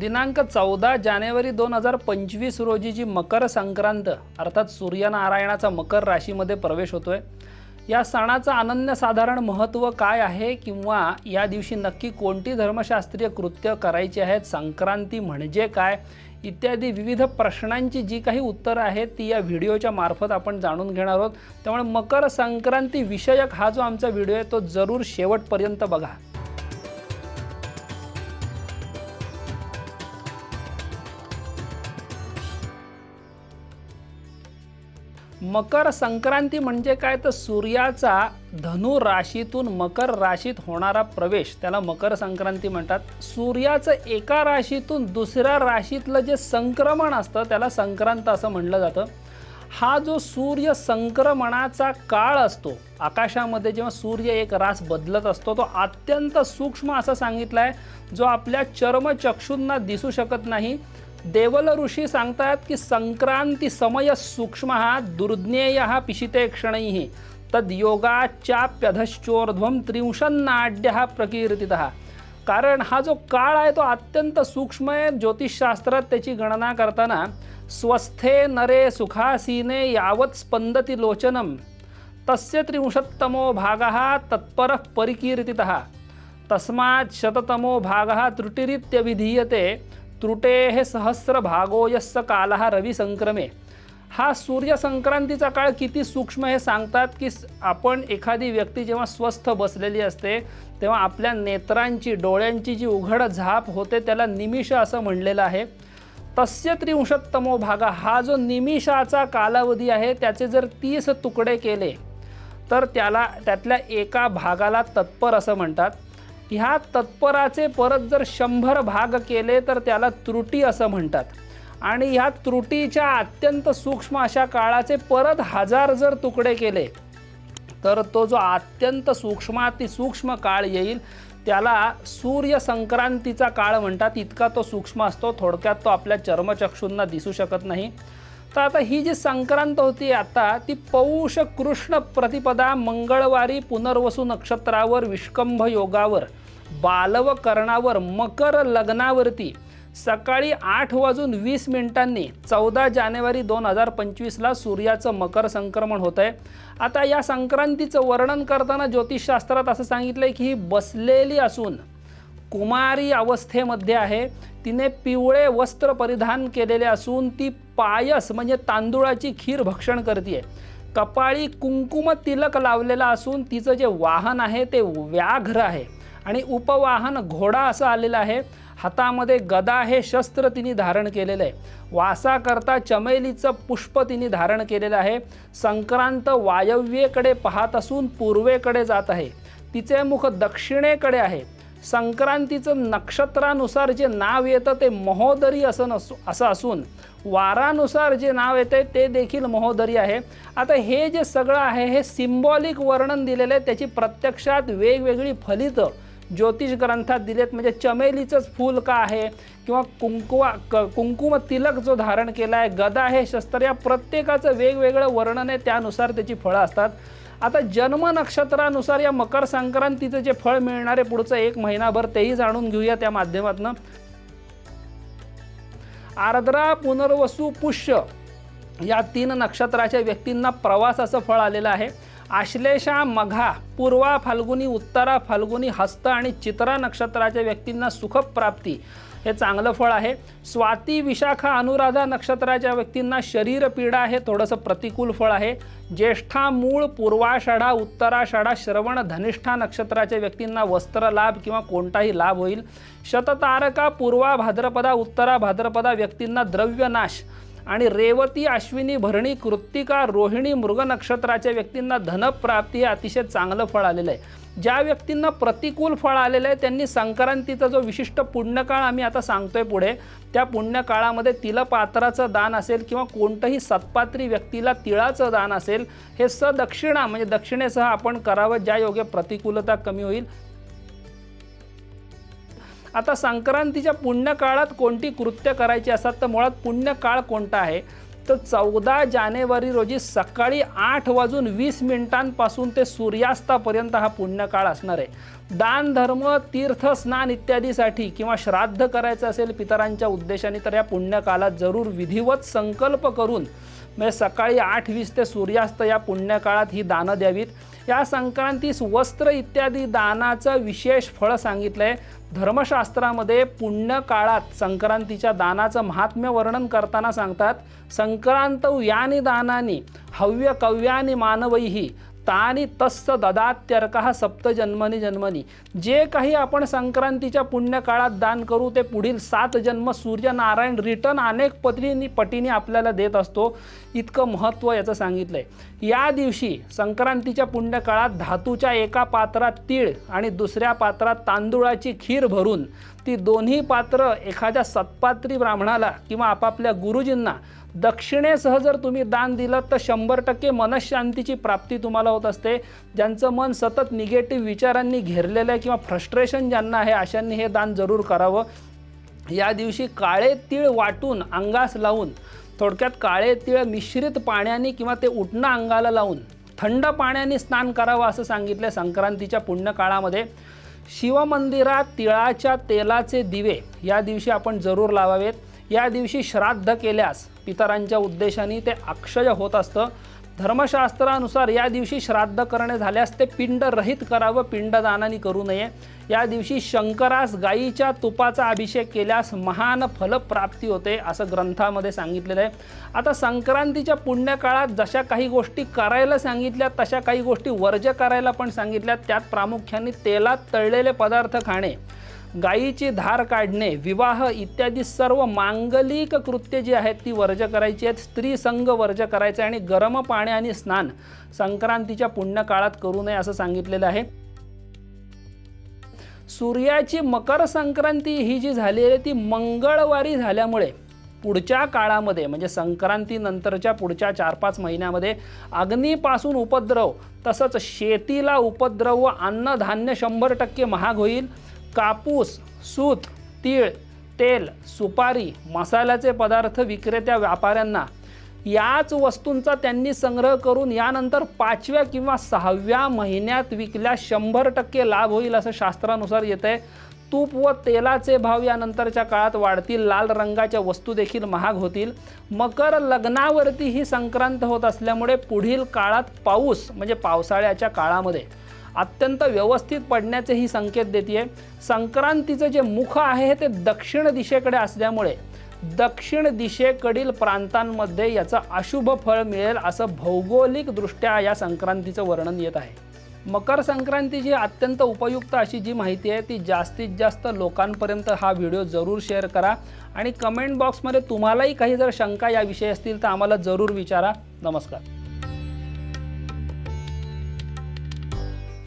दिनांक चौदा जानेवारी दोन हजार पंचवीस रोजी जी मकर संक्रांत अर्थात सूर्यनारायणाचा मकर राशीमध्ये प्रवेश होतोय या सणाचं अनन्यसाधारण महत्त्व काय आहे किंवा या दिवशी नक्की कोणती धर्मशास्त्रीय कृत्य करायची आहेत संक्रांती म्हणजे काय इत्यादी विविध प्रश्नांची जी काही उत्तरं आहेत ती या व्हिडिओच्या मार्फत आपण जाणून घेणार आहोत. त्यामुळे मकर संक्रांती विषयक हा जो आमचा व्हिडिओ आहे तो जरूर शेवटपर्यंत बघा. मकर संक्रांती म्हणजे काय? तर सूर्याचा धनु राशीतून मकर राशीत होणारा प्रवेश त्याला मकर संक्रांती म्हणतात. सूर्याचं एका राशीतून दुसऱ्या राशीतलं जे संक्रमण असतं त्याला संक्रांत असं म्हटलं जातं. हा जो सूर्य संक्रमणाचा काळ असतो आकाशामध्ये जेव्हा सूर्य एक रास बदलत असतो तो अत्यंत सूक्ष्म असं सांगितलं आहे जो आपल्या चर्मचक्षूंना दिसू शकत नाही. देवल ऋषी सांगतात की संक्रांती समय सूक्ष्म दुर्ज्ञेय पिशिते क्षणैः तद्योगाच्याप्यधश्चोर्ध्वम त्रिंशन्नाड्य हा प्रकीर्तित। कारण हा जो काळ आहे तो अत्यंत सूक्ष्म आहे ज्योतिषशास्त्रात त्याची गणना करताना स्वस्थे नरे सुखासीने यावत स्पंदती लोचनम। तस्य त्रिंशत्तमो भागः तत्पर परिकीर्तितः। तस्मात् शततमो भागः त्रुटिरित्यभिधीयते। त्रुटेः सहस्रभागो यस्य कालः रविसंक्रमे. हा सूर्यसंक्रांतीचा काळ किती सूक्ष्म हे सांगतात की आपण एखादी व्यक्ती जेव्हा स्वस्थ बसलेली असते तेव्हा आपल्या नेत्रांची डोळ्यांची जी उघड झाप होते त्याला निमिष असं म्हणलेलं आहे. तस्य त्रिंशत्तमो भाग हा जो निमिषाचा कालावधी आहे त्याचे जर तीस तुकडे केले तर त्याला त्यातल्या एका भागाला तत्पर असं म्हणतात. ह्या तत्पराचे परत जर शंभर भाग केले तर त्याला त्रुटी असं म्हणतात. आणि ह्या त्रुटीच्या अत्यंत सूक्ष्म अशा काळाचे परत हजार जर तुकडे केले तर तो जो अत्यंत सूक्ष्माति सूक्ष्म काळ येईल त्याला सूर्य संक्रांतीचा काळ म्हणतात. इतका तो सूक्ष्म असतो थोडक्यात तो आपल्या चर्मचक्षूंना दिसू शकत नाही. तर आता ही जी संक्रांत होती आता ती पौष कृष्ण प्रतिपदा मंगळवारी पुनर्वसू नक्षत्रावर विष्कंभ योगावर बालव कर्णावर मकर लग्नावरती. सकाळी आठ वाजून वीस मिनिटांनी चौदा जानेवारी दोन हजार पंचवीसला सूर्याचं मकर संक्रमण होतं आहे आता या संक्रांतीचं वर्णन करताना ज्योतिषशास्त्रात असं सांगितलं आहे की ही बसलेली असून कुमारी अवस्थेमध्ये आहे. तिने पिवळे वस्त्र परिधान केलेले असून ती पायस म्हणजे तांदूळाची खीर भक्षण करते कपाळी कुंकुम तिलक लावलेला असून तिचं जे वाहन आहे ते व्याघ्र आहे. आणि उपवाहन घोडा असं आलेलं आहे. हातामध्ये गदा हे शस्त्र तिने धारण केलेलं आहे. वासाकरता चमेलीचं पुष्प तिने धारण केलेलं आहे. संक्रांत वायव्येकडे पाहत असून पूर्वेकडे जात आहे. तिचे मुख दक्षिणेकडे आहे. संक्रांतीचं नक्षत्रानुसार जे नाव येतं ते महोदरी असं नसू असं असून वारानुसार जे नाव येते ते देखील महोदरी आहे. आता हे जे सगळं आहे हे सिम्बॉलिक वर्णन दिलेलं आहे त्याची प्रत्यक्षात वेगवेगळी फलितं ज्योतिष ग्रंथात दिलेत म्हणजे चमेलीचंच फूल का आहे? किंवा कुंकुवा क कुंकुम तिलक जो धारण केला आहे गदा हे शस्त्र या प्रत्येकाचं वेगवेगळं वर्णन आहे त्यानुसार त्याची फळं असतात. आता जन्म नक्षत्रानुसार या मकर संक्रांतीचं जे फळ मिळणार आहे पुढचं एक महिनाभर तेही जाणून घेऊया त्या माध्यमातून. आर्द्रा पुनर्वसू पुष्य या तीन नक्षत्राच्या व्यक्तींना प्रवासाचं फळ आलेलं आहे. आश्लेषा मघा पूर्वा फाल्गुनी उत्तरा फाल्गुनी हस्त आणि चित्रा नक्षत्राच्या व्यक्तींना सुखप्राप्ती हे चांगलं फळ आहे. स्वाती विशाखा अनुराधा नक्षत्राच्या व्यक्तींना शरीरपीडा हे थोडंसं प्रतिकूल फळ आहे. ज्येष्ठा मूळ पूर्वाषाढा उत्तराषाढा श्रवण धनिष्ठा नक्षत्राच्या व्यक्तींना वस्त्र लाभ किंवा कोणताही लाभ होईल. शततारका पूर्वा भाद्रपदा उत्तरा भाद्रपदा व्यक्तींना द्रव्यनाश. आणि रेवती अश्विनी भरणी कृत्तिका रोहिणी मृग नक्षत्राच्या व्यक्तींना धनप्राप्ती हे अतिशय चांगलं फळ आलेलं आहे. ज्या व्यक्तींना प्रतिकूल फळ आलेलं आहे त्यांनी संक्रांतीचा जो विशिष्ट पुण्यकाळ आम्ही आता सांगतोय पुढे त्या पुण्यकाळामध्ये तिलपात्राचं दान असेल किंवा कोणतंही सत्पात्री व्यक्तीला तिळाचं दान असेल हे सदक्षिणा म्हणजे दक्षिणेसह आपण करावं ज्या योगे प्रतिकूलता कमी होईल आता संक्रांतीच्या पुण्यकाळात कोणती कृत्य करायची असतात? तर मुळात पुण्यकाळ कोणता आहे? तर चौदा जानेवारी रोजी सकाळी आठ वाजून वीस मिनिटांपासून ते सूर्यास्तापर्यंत हा पुण्यकाळ असणार आहे. दान धर्म तीर्थ स्नान इत्यादीसाठी किंवा श्राद्ध करायचं असेल पितरांच्या उद्देशाने तर या पुण्यकाळात जरूर विधिवत संकल्प करून म्हणजे सकाळी आठ वीस ते सूर्यास्त या पुण्यकाळात ही दानं द्यावीत. या संक्रांतीस वस्त्र इत्यादी दानाचं विशेष फळ सांगितलं आहे धर्मशास्त्रामध्ये पुण्यकाळात संक्रांतीच्या दानाचं महात्म्य वर्णन करताना सांगतात संक्रांत यानी दानानी हव्य कव्यानी मानवैही तानी तस्स ददात्यर्कः सप्त जन्मनी. जन्मनी जे काही आपण संक्रांतीच्या पुण्यकाळात दान करू ते पुढील सात जन्म सूर्यनारायण रिटर्न अनेक पत्नी पटीने आपल्याला देत असतो. इतकं महत्त्व याचं सांगितलं आहे या दिवशी संक्रांतीच्या पुण्यकाळात धातूच्या एका पात्रात तीळ आणि दुसऱ्या पात्रात तांदूळाची खीर भरून ती दोन्ही पात्र एखाद्या सत्पात्री ब्राह्मणाला किंवा आपापल्या गुरुजींना दक्षिणेसह जर तुम्ही दान दिलं तर शंभर टक्के मनशांतीची प्राप्ती तुम्हाला होत असते. ज्यांचं मन सतत निगेटिव्ह विचारांनी घेरलेलं आहे किंवा फ्रस्ट्रेशन ज्यांना आहे अशांनी हे दान जरूर करावं. या दिवशी काळे तीळ वाटून अंगास लावून थोडक्यात काळे तीळ मिश्रित पाण्याने किंवा ते उठणं अंगाला लावून थंड पाण्याने स्नान करावं असं सांगितलं संक्रांतीच्या पुण्यकाळामध्ये. शिवमंदिरात तिळाच्या तेलाचे दिवे या दिवशी आपण जरूर लावावेत. या दिवशी श्राद्ध केल्यास पितरांच्या उद्देशाने ते अक्षय होत असतं. धर्मशास्त्रानुसार या दिवशी श्राद्ध करणे झाल्यास ते पिंडरहित करावं पिंडदानाने करू नये. या दिवशी शंकरास गाईच्या तुपाचा अभिषेक केल्यास महान फलप्राप्ती होते असं ग्रंथामध्ये सांगितलेलं आहे. आता संक्रांतीच्या पुण्यकाळात जशा काही गोष्टी करायला सांगितल्या तशा काही गोष्टी वर्ज्य करायला पण सांगितल्या. त्यात प्रामुख्याने तेलात तळलेले पदार्थ खाणे. गायीची धार काढणे विवाह इत्यादी सर्व मांगलिक कृत्य जी आहेत ती वर्ज करायची आहेत. स्त्री संघ वर्ज करायचा आहे आणि गरम पाणी आणि स्नान संक्रांतीच्या पुण्यकाळात करू नये असं सांगितलेलं आहे. सूर्याची मकर संक्रांती ही जी झाली आहे ती मंगळवारी झाल्यामुळे पुढच्या काळामध्ये म्हणजे संक्रांतीनंतरच्या पुढच्या चार पाच महिन्यामध्ये अग्नीपासून उपद्रव तसंच शेतीला उपद्रव व अन्नधान्य शंभर टक्के महाग होईल. कापूस सूत तीळ तेल सुपारी मसाल्याचे पदार्थ विक्रेत्या व्यापाऱ्यांना. याच वस्तूंचा त्यांनी संग्रह करून यानंतर पाचव्या किंवा सहाव्या महिन्यात विकल्यास शंभर टक्के लाभ होईल असं शास्त्रानुसार येत आहे तूप व तेलाचे भाव यानंतरच्या काळात वाढतील. लाल रंगाच्या वस्तू देखील महाग होतील. मकर लग्नावरती ही संक्रांत होत असल्यामुळे पुढील काळात पाऊस म्हणजे पावसाळ्याच्या काळामध्ये. अत्यंत व्यवस्थित पडण्याचे ही संकेत देते संक्रांतीचं जे मुख आहे ते दक्षिण दिशेकडे असल्यामुळे दक्षिण दिशेकडील प्रांतांमध्ये याचं अशुभ फळ मिळेल असं भौगोलिकदृष्ट्या या संक्रांतीचं वर्णन येत आहे. मकर संक्रांतीची अत्यंत उपयुक्त अशी जी माहिती आहे ती जास्तीत जास्त लोकांपर्यंत हा व्हिडिओ जरूर शेअर करा आणि कमेंट बॉक्समध्ये तुम्हालाही काही जर शंका याविषयी असतील तर आम्हाला जरूर विचारा. नमस्कार.